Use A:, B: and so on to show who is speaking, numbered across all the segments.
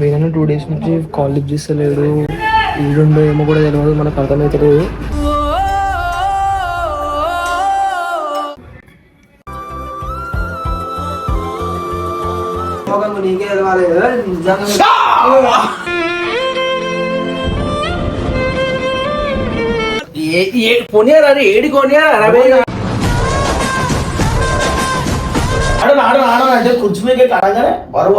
A: వేరే two days నుంచి call lift చేస్తలేడు. ఈడుండో ఏమో కూడా తెలియదు మనకు అర్థమవుతలేదు నీకే తెలవాలి నిజంగా
B: కొనియారా ఏడి కొనియారా అరవై
C: ఆడ ఆడ ఆడ అంటే కుర్చీ మీద అడగానే బరువు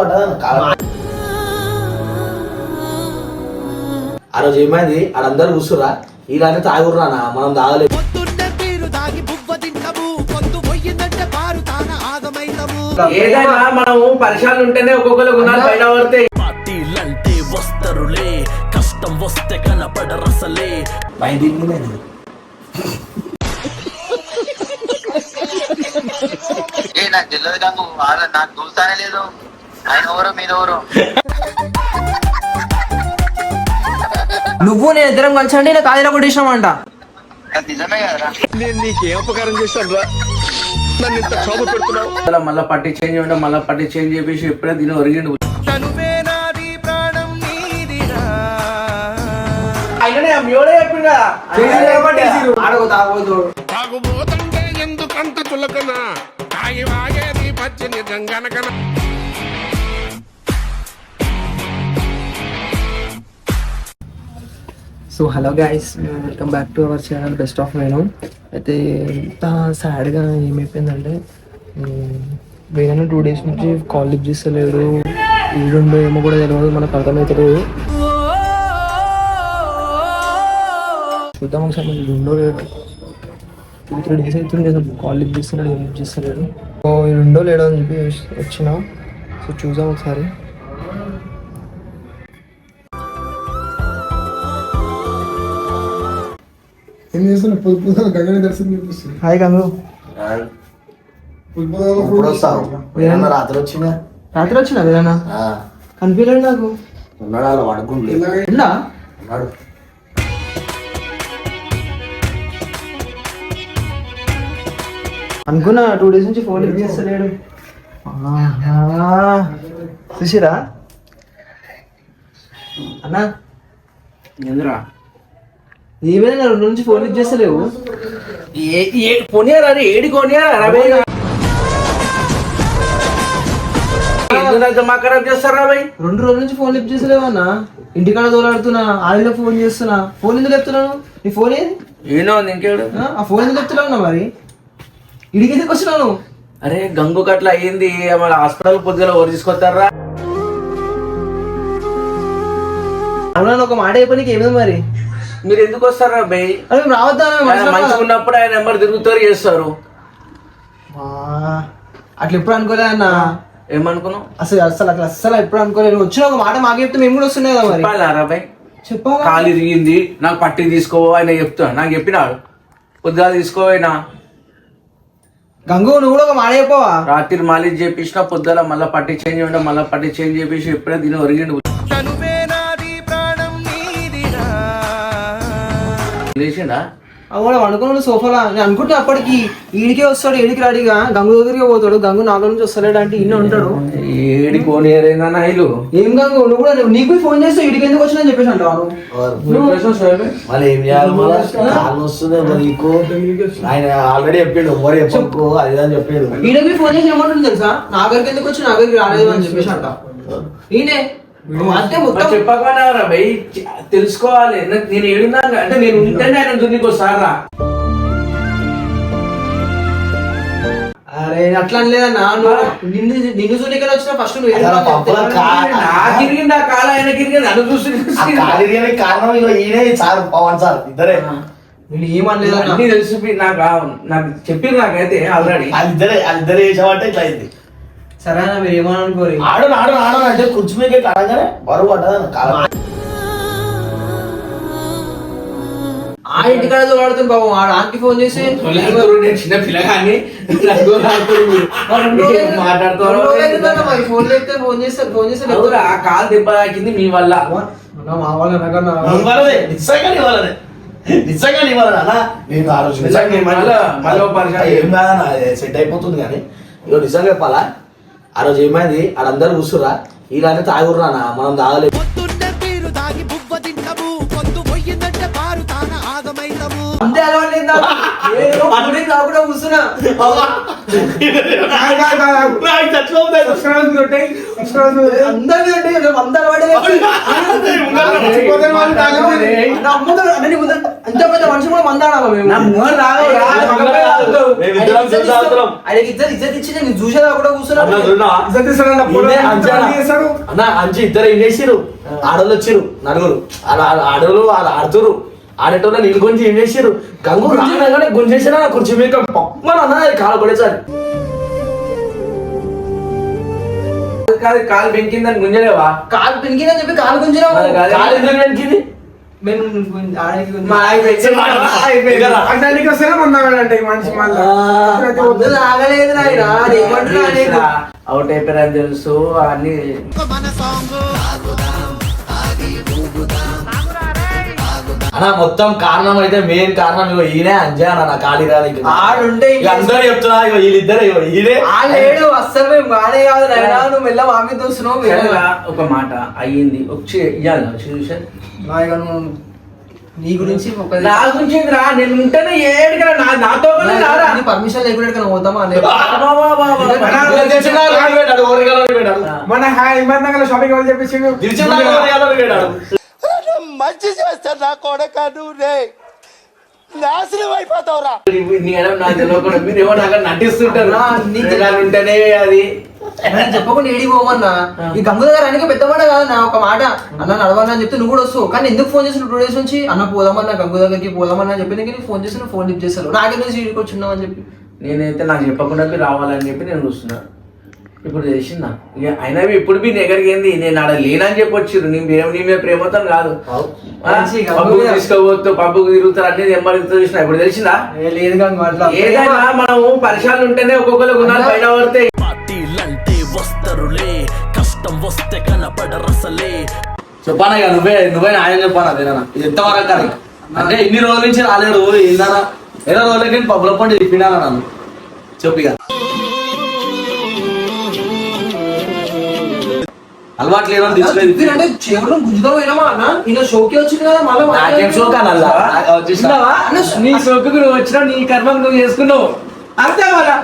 C: ఆ రోజు ఏమైంది? ఆడందరూ కూర్చురా ఇలానే తాగుర్రా మనం తాగలేదు
B: ఏదైనా మనం పరిశాలు ఉంటేనే ఒక్కొక్కరు గుణాలు పైన పడితే
D: పార్టీలంటే వస్తరులే కష్టం వస్తే కనపడరసలే.
E: ఏ నాకు తెలియదు వాళ్ళ నాకు చూస్తానే లేదు. ఆయన ఎవరో మీద ఎవరో.
A: నువ్వు నేను ఇద్దరం కలిసి అంటే నేను కాలేజీలో కొట్టేసినామంట.
E: అది నిజమే కదరా.
B: మళ్ళీ పట్టి చేంజ్ చేయడం మళ్ళీ పట్టి చేంజ్ చేసి ఎప్పుడే దీని ఒరిగిండు.
F: తాగుబోతంటే ఎందుకంత చులకన? తాగి వాగేది పచ్చని గంగనకన
A: so hello guys welcome back to our channel best of నేను అయితే ఇంత సాడ్గా ఏమైపోయిందంటే వేరే టూ డేస్ నుంచి కాల్ లిఫ్ట్ చేస్తలేడు. ఈడుండో ఏమో కూడా తెలియదు మనకు అర్థమవుతలేదు చూద్దాం ఒకసారి మనకి రెండో లేడు. టూ త్రీ డేస్ అవుతుండే కాల్ లిఫ్ట్ చేస్తున్నాడు లిఫ్ట్ చేస్తలేడు సో ఈ రెండో లేడో అని చెప్పి వచ్చిన. సో చూద్దాం ఒకసారి.
G: ఏం చేస్తున్నా? పొద్దు పొద్దున గగన దర్శనం చూపిస్తుంది
A: హాయ్ గంగు
G: పొద్దు
C: ఇప్పుడు వస్తావు? ఏమన్నా రాత్రి వచ్చిందా?
A: రాత్రి వచ్చినా వేదనా
C: ఆ,
A: కనిపించలేదు నాకు.
C: ఉన్నాడు? అలా పడుకుంటే
A: ఉందా
C: ఉన్నాడు.
A: అనుకున్నా టూ డేస్ నుంచి ఫోన్ లిఫ్ట్ చేస్తలేడు. ఆహా. చూసిరా అన్నా?
B: ఎందురా
A: ఏమైనా రెండు నుంచి ఫోన్ లిఫ్ట్ చేస్తలేవు
B: కొనియారా ఏడి కొనియారా అరవై ఎందుకు మా ఖరాబ్ చేస్తారా భయ్?
A: రెండు రోజుల నుంచి ఫోన్ లిఫ్ట్ చేస్తలేవు అన్న. ఇంటికాడ దోలాడుతున్నా ఆడిలో ఫోన్ చేస్తున్నా. ఫోన్ ఎందుకు చెప్తున్నాను నీ ఫోన్ ఏది?
B: ఏనో ఇంకేడు?
A: ఆ? ఫోన్ ఎందుకు చెప్తున్నావు అన్న మరి? ఇడికి ఎందుకు వచ్చినావు నువ్వు?
B: అరే గంగు గట్ల అయ్యింది. మన హాస్పిటల్ పొద్దుగా ఎవరు తీసుకొస్తారా?
A: అవునా ఒక మాట అయిపోయి ఏమైంది మరి?
B: మీరు ఎందుకు వస్తారా
A: మనుషులం
B: మంచిగా. ఉన్నప్పుడు ఆయన నెంబర్ తిరుగుతారు చేస్తారు.
A: అట్లా ఎప్పుడు అనుకోలే అన్న.
B: ఏమనుకున్నావు?
A: అసలు అసలు అట్లా అస్సలు ఎప్పుడు అనుకోలేదు వచ్చిన ఒక మాట మాకు చెప్తే మేము కూడా వస్తున్నాయి కదా మరి.
B: చెప్పాలా భయ్
A: చెప్పాలా?
B: కాలు ఇరిగింది నాకు పట్టి తీసుకో ఆయన చెప్తా. నాకు చెప్పినాడు. పొద్దుగా తీసుకోపోయినా
A: గంగు నువ్వు కూడా ఒక మాట చెప్పవా?
B: రాత్రి మాలిష్ చేపించిన పొద్దుల మళ్ళీ పట్టి చేంజ్ చేయడం మళ్ళీ పట్టి చేంజ్ చేపించి ఎప్పుడే దీని ఒరిగిండు లేచిండా?
A: అవును అనుకున్నాడు సోఫాలో నేను అనుకుంటే అప్పటికి ఈడికే వస్తాడు ఈడికి రాడిగా. గంగు దగ్గరికి పోతాడు గంగు నాలో నుంచి వస్తలేడు అంటే ఇన్న ఉంటాడు.
B: ఏడి కోనేరైందా నాయలు
A: ఏం గంగు నువ్వు కూడా నీకు ఫోన్ చేస్తే ఈడికి ఎందుకు వచ్చినా చెప్పేసి
C: మళ్ళీ ఏం చేయాలి మళ్ళీ? వస్తుంది నీకు. ఆయన ఆల్రెడీ చెప్పిండు మరి చెప్పకు అది అని చెప్పాడు.
A: ఈడకి ఫోన్ చేసి ఏమంటుంది తెలుసా? నా దగ్గరికి ఎందుకు వచ్చి నా దగ్గరికి రాలేదు అని చెప్పేసి అంట ఈయనే అంటే
B: చెప్పకుండా భయ్ తెలుసుకోవాలి. నేను ఏడున్నా అంటే నేను ఉంటేనే ఆయన దున్నికి వస్తారా
A: అరే అట్లా నువ్వు నిన్ను నిన్ను చూడక్కడ వచ్చిన ఫస్ట్
B: ఇరిగింది ఆ కాలం ఆయన ఇరిగింది నన్ను చూసి
C: కారణం ఈయనే సార్ పవన్ సార్ ఇద్దరే.
A: నేను ఏమనలేదన్నా
B: అన్ని తెలిసి నాకు నాకు చెప్పిరు నాకైతే ఆల్రెడీ
C: వాళ్ళిద్దరే వాళ్ళిద్దరే చేసామంటే ఇట్లా అయింది.
A: సరే అన్న మీరు ఏమనుకోరు.
C: ఆడు ఆడు ఆడు అంటే కుర్చీ మీద అడగానే బరువు పడ్డదని కాలం?
A: ఆ ఇంటికాడ దోలాడుతుంది బాబు ఆడ ఆంటీ ఫోన్ చేసి
B: నేను చిన్న పిల్లగాని మాట్లాడుతారు
A: ఫోన్ చేస్తే ఫోన్ చేస్తారు ఫోన్ చేస్తే
B: అవురా, ఆ కాలు దెబ్బ తాకింది మీ వల్ల.
A: మా వాళ్ళు
C: ఇవ్వాలదే నిజంగా ఇవ్వాలదే నిజంగా ఇవ్వాలదే అలా నేను ఆ రోజు నిజంగా ఏమన్నా-
B: మళ్ళా- మళ్ళా.
C: ఏం కాదన్నా సెట్ అయిపోతుంది కానీ. ఇగో నిజంగా చెప్పాలా ఆ రోజు ఏమైంది? ఆడందరూ కూర్చురా ఇలానే తాగుర్రా మనం తాగలేదు
H: పొద్దున్నే మీరు తాగి బువ్వ తింటాము. పొద్దు పోయిందంటే పారు తాన ఆగమైతము
A: అంతే అలవాటు లేదు నాకు. నేను అప్పుడే కాకుండా కూర్చున్నా. అందరికీ అంటే నేను వంద అలవాటే లేదు. నా ముందర అంటే నీ ముందర అంత పెద్ద మనిషి కూడా మందాడామా మేము
B: నా ముందర రావు, రా, పక్కనే తాగుతావు.
C: మేమిద్దరం
A: ఇజ్జత్
C: కలిసి తాగుతున్నాం.
A: ఇస్తాం. ఆయనకి ఇజ్జత్ ఇజ్జత్ ఇచ్చి నేను చూసేదా కూడా కూర్చున్నా.
C: అన్న చూడనా? ఇదే అంచనా. అన్న అంచి ఇద్దరు ఏం చేసిరు ఆడోళ్ళు వచ్చిరు నలుగురు. అలా ఆడోళ్ళు వాళ్ళు ఆడుతురు ఆడేటోళ్ళు నేను గురించి ఏం చేసిరు గంగు రాగానే గుంజేసినా కుర్చీ మీద పక్కన అన్న కాలు కొడేసారి
B: కాదు కాలు బెంకిందని గుంజలేవా?
A: కాలు పెరిగిందని చెప్పి కాలు గుంజినావు?
B: మరి కాదు.
C: కాలు ఎందుకు వెనకింది
A: మేము గుంజి- ఆడకి గుంజి-
B: మా అయిపోయింది.
G: మనిషి మళ్ళా.
A: మందు తాగలేదు నాయన ఏమంటున్నా నీకు?
B: అవుట్ అయిపోయారని తెలుసు అన్ని
C: అన్న మొత్తం కారణం అయితే మెయిన్ కారణం ఇగో ఈయనే అంజే అన్న నా ఖాళీ రాదు ఇంకా.
A: ఆడుంటే
C: అందరూ చెప్తున్నా ఇగో వీళ్ళిద్దరు ఇగో ఈయనే.
A: ఆ లేడు అస్సలు మేము వాడే కాదు నాయన నువ్వు మెల్ల మామి చూస్తున్నావు
B: ఒక మాట అయ్యింది. వచ్చి ఇయ్యాలి సొల్యూషన్
A: నీ గురించి ఒక
B: నా గురించి రా నేను ఉంటేనే ఏడుగా నా నాతో రారా?
A: పర్మిషన్ లేకుండా ఎక్కడికైనా పోతామా.
G: మన ఇబ్బంది షాపింగ్ వాళ్ళు చెప్పేసి
C: తెలిసిన వాళ్ళు ఊరగాయలు పెట్టాడు.
H: మంచి చేస్తా నా కొడక నువ్వు. రే నాశనం అయిపోతావురా.
B: నీ ఎడమ నాకు నాకు నటిస్తుంటారు.
A: నా, నీకు
B: ఇలా ఉంటేనే అది.
A: నేను చెప్పకుండా ఏడి పోమన్నా. ఈ గంగు దగ్గర అనికి పెద్దవాడ కాదు నా ఒక మాట. అన్న నడవన్నా అని చెప్తే నువ్వు కూడా వస్తావు కానీ ఎందుకు ఫోన్ చేసిన టూ డేస్ నుంచి? అన్న పోదామన్నా గంగు దగ్గరికి పోదామన్నా అని చెప్పి నీకు ఫోన్ చేసి ఫోన్ లిఫ్ట్ చేస్తాను నాకెందుకు సీడీకి వచ్చినావు అని చెప్పి?
B: నేనైతే నాకు చెప్పకుండా రావాలని చెప్పి నేను చూస్తున్నా. ఇప్పుడు తెలిసిందా ఇక అయినా ఇప్పుడు మీ దగ్గరికి ఏంది? నేను ఆడ లేనని చెప్పొచ్చు నీ మీద నీ మీద ప్రేమతో కాదు. పబ్బుకు. తీసుకోవద్దు పబ్బుకు తిరుగుతారు అన్ని ఎంబడితో చూసిన. ఇప్పుడు తెలిసిందా? ఏదైనా మనము పరిశాలు ఉంటేనే ఒక్కొక్కరు గుణాలు పైన
D: పార్టీలంటే వస్తరులే. కష్టం వస్తే కనపడరసలే.
C: చెప్పానా ఇక నువ్వే నువ్వే న్యాయం చెప్పానా అదేనా ఇది ఎంతవరకు అంటే ఇన్ని రోజుల నుంచి రాలేడు ఏందన్నా ఏదో రోజులకి నేను పబ్బుల పండు చెప్పినా నన్ను? చెప్పు అలవాటు లేదని తీసులేదు
A: అంటే చెవులు పోయినామా అన్న ఈయన షోకి వచ్చింది కదా మళ్ళీ
C: నాకేం షోక్ అన్న
B: నీ సోకుకు నువ్వు వచ్చినావు నీ కర్మకు నువ్వు చేసుకున్నావు. అంతే కదా?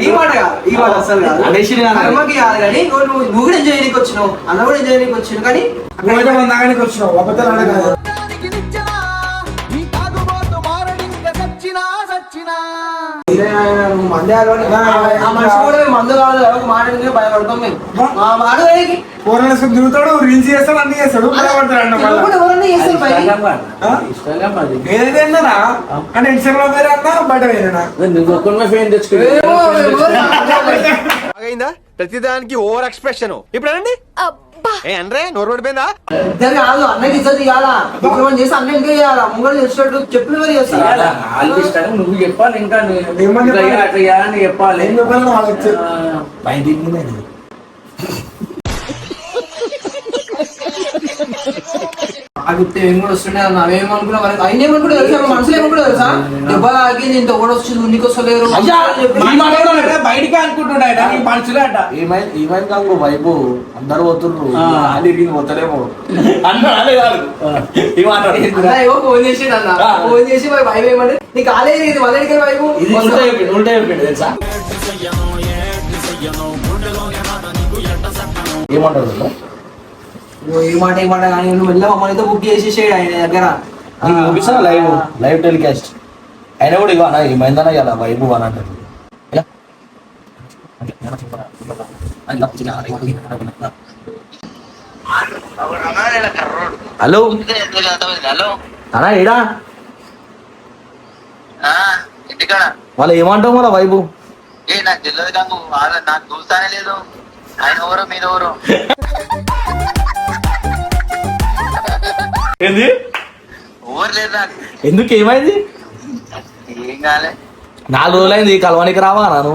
A: ఈ మాట కాదు, ఈ మాట అసలు కాదు.
C: నేను.
A: కర్మకి కాదు కానీ నువ్వు నువ్వు కూడా ఎంజాయ్ చేయడానికి వచ్చినావు అన్న కూడా ఎంజాయ్ చేయడానికి వచ్చినావు కానీ
G: వచ్చినావు అబద్ధాలు ఆడ అంటే ఇన్స్టాగ్రామ్ వేరే అన్నా బయట వేరేనా
B: నువ్వు.
I: అయిందా ప్రతిదానికి ఓవర్ ఎక్స్ప్రెషన్ ఇప్పుడు అనండి. ఏ అనరే నోరు పడిపోయిందా?
A: ఇద్దరు కాదు అన్నకి ఇద్దరు ఇవ్వాలా చేసి అన్న ఇంకా చేయాలా? ముంగడు చేసేటట్టు చెప్పులు మరి
B: ఇష్టంగా నువ్వు చెప్పాలి ఇంకా
G: చెప్పాలి?
B: అట్లా చేయాలని చెప్పాలి.
G: ఏం చెప్పాలి వాళ్ళకి చెప్పు.
B: ఆ,
C: బయట ఇంటినే ఇది.
A: ఆగితే ఏం కూడా వస్తుండే అన్న. అవేమనుకున్నా మరి ఆయన ఏమనుకుంటే తెలుసా మా మనసులో ఏమనుకుంటే వస్తలేరు
B: బయటికి నీ
C: ఏమైంది వైపు అందరు పోతుండ్రు.
B: ఆ.
C: అది ఇది పోతలేమో. అన్నాడు అలే కాదు ఏమన్నాడు
A: అన్న ఏవో ఫోన్ చేసి అన్న?
C: ఆ.
A: ఫోన్ చేసి మరి వైపు ఏమంటే నీ కాలేజ్ ఇది మళ్ళీ ఎక్కడికి వైపు
C: ఇది ఉల్టా చెప్పిండు ఉల్టా చెప్పిండు తెలుసా? ఏమంటారు
A: ఏ మాట ఏ కానీ బుక్ చేసేసాడు ఆయన దగ్గర.
C: లైవ్ లైవ్ టెలికాస్ట్ అయినా కూడా ఇవ్వనా? ఏమైందన్నా ఇలా వైపు అని అంటారు. Hello
E: hello?
C: అన్నా ఏడా
E: ఆ, ఇంటికాడ.
C: వాళ్ళు ఏమంటావు మళ్ళా వైపు
E: ఏ నాకు తెలియదు నాకు చూస్తానే లేదు. ఆయన ఎవరో మీద ఎవరో?
C: ఏంది?
E: ఎవరు లేరు నాకు.
C: ఎందుకు ఏమైంది?
E: ఏం కాలే.
C: నాలుగు రోజులైంది కలవానికి రావా నాను?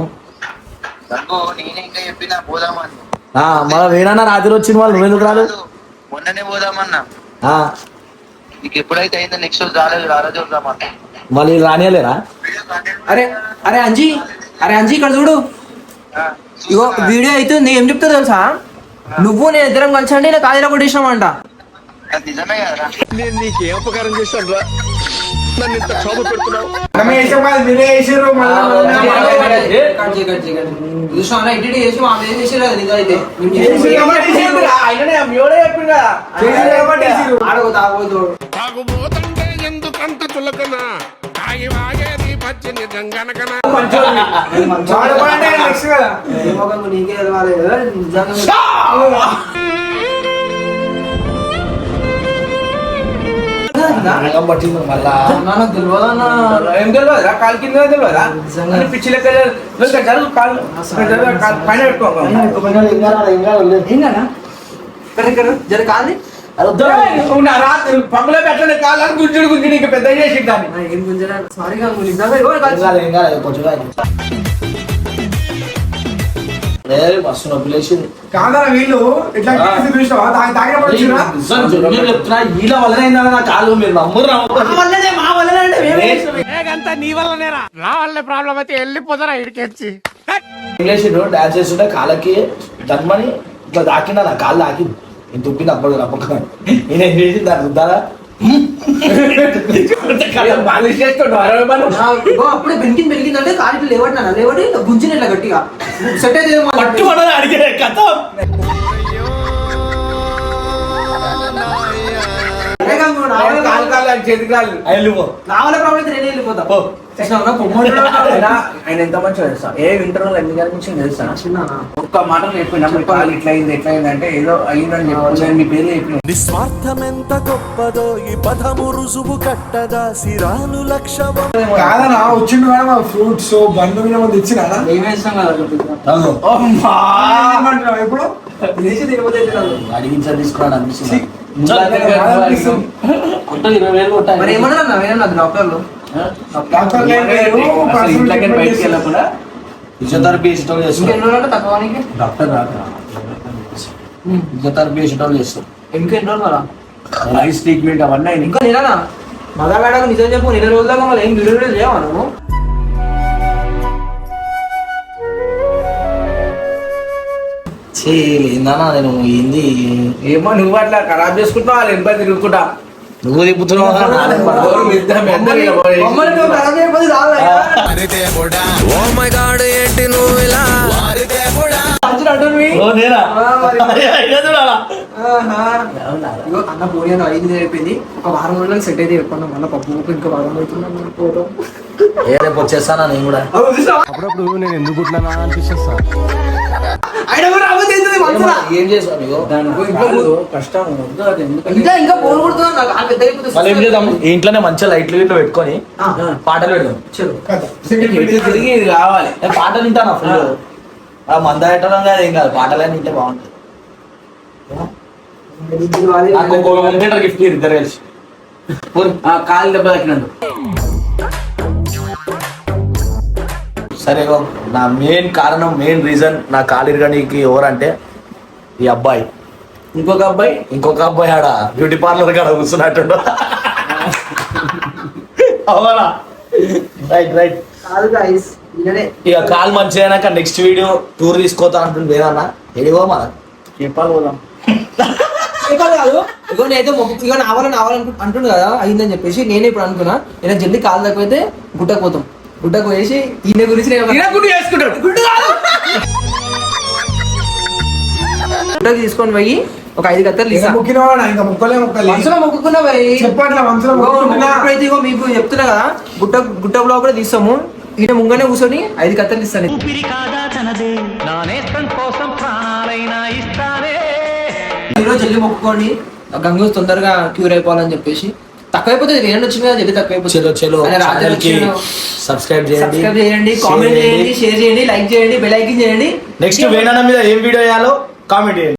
E: నేనే ఇంకా చెప్పినా పోదామని.
C: వేరన్నా రాత్రి వచ్చిన వాళ్ళు నువ్వెందుకు రాదు
E: కాదు, మొన్ననే పోదామన్నా.
C: ఆ,
E: నీకు ఎప్పుడైతే అయిందో నెక్స్ట్ రోజు రాలేదు ఆ రోజు వద్దామన్నా
C: మళ్ళీ రానియలేరా?
A: అరే అరే అంజీ అరే అంజీ ఇక్కడ చూడు.
I: ఇగో వీడియో అవుతుంది ఏం చెప్తా తెలుసా? నువ్వు నేను ఇద్దరం కలిసి అంటే ఇలా కాలేజీలో కొట్టేసినామంట.
E: అది నిజమే కదరా.
A: నేను నీకేం ఉపకారం చేశాను రా నన్ను ఇంత క్షోభ పెడుతున్నావు?
F: తాగుబోతంటే ఎందుకంత చులకన? తాగి వాగేది
I: నీకే
C: నరకం పట్టింది మళ్ళా.
I: నాకు తెలియదన్నా
B: ఏం తెలియదురా కాలు కింద తెలియదా అని పిచ్చి లెక్క. జరుగు, కాలు. కాలు పైన పెట్టుకో
I: జర
B: ఉన్న రాత్రి పంగులో పెట్టండి కాలు అని గుంజుడు గుంజుడు ఇంకా పెద్ద చేసి దాన్ని.
I: ఏం గుంజరా? సారీ కాదు నిజంగా ఇగో కాదు.
C: ఏం కాదు కొంచెం లేదు మస్తు నొప్పి లేచింది
G: కాదన్న వీళ్ళు ఇట్లా
C: చెప్తున్నా వీళ్ళ వల్లనే నా కాలు మీరు నమ్మురు
I: మా వల్లనే మా వల్లనే అంటే మేమే చేసినాం.
F: నా వల్లే ప్రాబ్లం అయితే వెళ్ళిపోతారా ఇడికెచ్చి?
C: ఏం చేసిండు డాన్స్ చేస్తుంటే కాళ్ళకి ధర్మని ఇట్లా దాకిందా నా కాళ్ళు దాకి నేను తుప్పింది అప్పుడు నమ్మకం నేను ఏం చేసి దాన్ని రుద్దారా
I: అప్పుడే బెనికింది బెనికింది అంటే కాలు లేవట్నా లేవడి గుంజిన ఇట్లా గట్టిగా. సెట్ అయితే ఏమో
C: పట్టు పడని అడిగే కథ.
B: కాలు కాలు ఆయన
C: వెళ్ళిపో.
I: ప్రాబ్లం అయితే నేనే వెళ్ళిపోతా.
B: ఎంత మంచిగా తెలుసా? ఏ ఇంటర్వ్యూలో ఎన్ని గారి నుంచి తెలుసా? ఒక్క మాట చెప్పినప్పుడు కాలు ఇట్లా అయింది ఎట్లా అయింది అంటే ఏదో అయ్యిందని చెప్పి. మీ పేరు చెప్పిన.
H: నిస్వార్థమెంత గొప్పదో ఈ పదము రుజువు కట్టదా సిరాను లక్ష్యమో
G: కాదన్నా వచ్చిండు కదా మా ఫ్రూట్స్ బండ్లు మీద మంది ఇచ్చినా
I: ఏమే ఇష్టం కదా
G: ఇప్పుడు.
C: అడిగించాలి తీసుకున్నాడు అనిపిస్తుంది?
I: మరి ఏమన్నా డాక్టర్లు?
G: డాక్టర్
B: ఇంట్లోకి
G: ట్రీట్మెంట్
B: బయటికి. వెళ్ళకుండా
C: ఫిజియోథెరపీ
B: డాక్టర్
I: రోజులు
B: ఐస్ అవన్నీ.
I: ఇంకా మదగాడకు నిజం చెప్పు నెల రోజుల దాకా మళ్ళీ ఏం వీడియో చేయవా నువ్వు?
C: ఏందన్నా నేను ఏంది
B: ఏమో నువ్వు అట్లా ఖరాబ్ చేసుకుంటున్నావు వాళ్ళు ఎంపై తిరుగుకుంటా
C: నువ్వు తిప్పుతున్నావు
B: ఇలా
I: మమ్మల్ని నువ్వు. ఇగో అన్న పోనీ అని ఒక వారం రోజులు సెట్ అయితే చెప్పండి మళ్ళీ పప్పు ఇంకా వారం అవుతుంది పోవడం
C: ఏ రేపు వచ్చేస్తానా నేను కూడా?
A: అప్పుడప్పుడు నేను ఎందుకు పుట్టినా?
C: ఏం చేసావు ఇంట్లోనే మంచిగా లైట్లు గిట్లు పెట్టుకొని పాటలు పెడదాం.
B: ఇటు తిరిగి కావాలి.
C: నేను పాటలు వింటాను ఫుల్ ఆ. మంద పెట్టడం కాదు ఏం కాదు. పాటలు అని వింటే బాగుంటుంది. గిఫ్ట్ ఇద్దరు కలిసి.
B: ఆ కాలు దెబ్బ తగ్గినందుకు.
C: సరే నా మెయిన్ కారణం మెయిన్ రీజన్ నా కాలిరగడానికి ఎవరంటే ఈ అబ్బాయి.
B: ఇంకొక అబ్బాయి?
C: ఇంకొక అబ్బాయి ఆడ బ్యూటీ పార్లర్ కాడ కూర్చున్నట్టు అవునా? Right right. ఇక కాల్ మంచిగా అయినాక నెక్స్ట్ వీడియో టూర్ తీసుకోతా అంటుంది వేదన్నా ఎడిగో మన?
B: చెప్పాలి పోదాం.
I: ఇగో నేనైతే ఇగో నావాలని నావాలని అంటుండు కదా అయిందని చెప్పేసి నేనే ఇప్పుడు అనుకున్నా. నేను జల్దీ కాలు తక్కువైతే గుట్టకు గుట్టకు పోయేసి ఈయన గురించి
B: గుడ్డు చేసుకుంటాడు.
I: గుడ్డు కాదు. గుట్టకు తీసుకొని పోయి ఒక ఐదు కత్తలు
G: ఇంకా
I: తీసా
G: ముక్కినవాడా? ఇంకా ముక్కలే ముక్కలే.
I: మనసులో మొక్కుకున్నా పోయి
G: చెప్పట్లా మనసులో మొక్కుకున్నా.
I: ఇప్పుడైతే ఇగో మీకు చెప్తున్నా కదా గుట్ట గుట్ట బ్లాక్ కూడా తీస్తాము. ఈయన ముంగనే కూర్చొని ఐదు కత్తలు ఇస్తాను. ఈరోజు జల్లి మొక్కుకోండి. గంగు తొందరగా క్యూర్ అయిపోవాలని చెప్పేసి. తక్కువైపోతుంది వేరే వచ్చింది కదా జల్లి తక్కువైపోతుంది.
C: చలో. సబ్స్క్రైబ్ చేయండి
I: సబ్స్క్రైబ్ చేయండి కామెంట్ చేయండి షేర్ చేయండి లైక్ చేయండి బెల్ ఐకన్ చేయండి.
C: నెక్స్ట్ వేణన్న మీద ఏం వీడియో వేయాలో కామెంట్ చేయండి.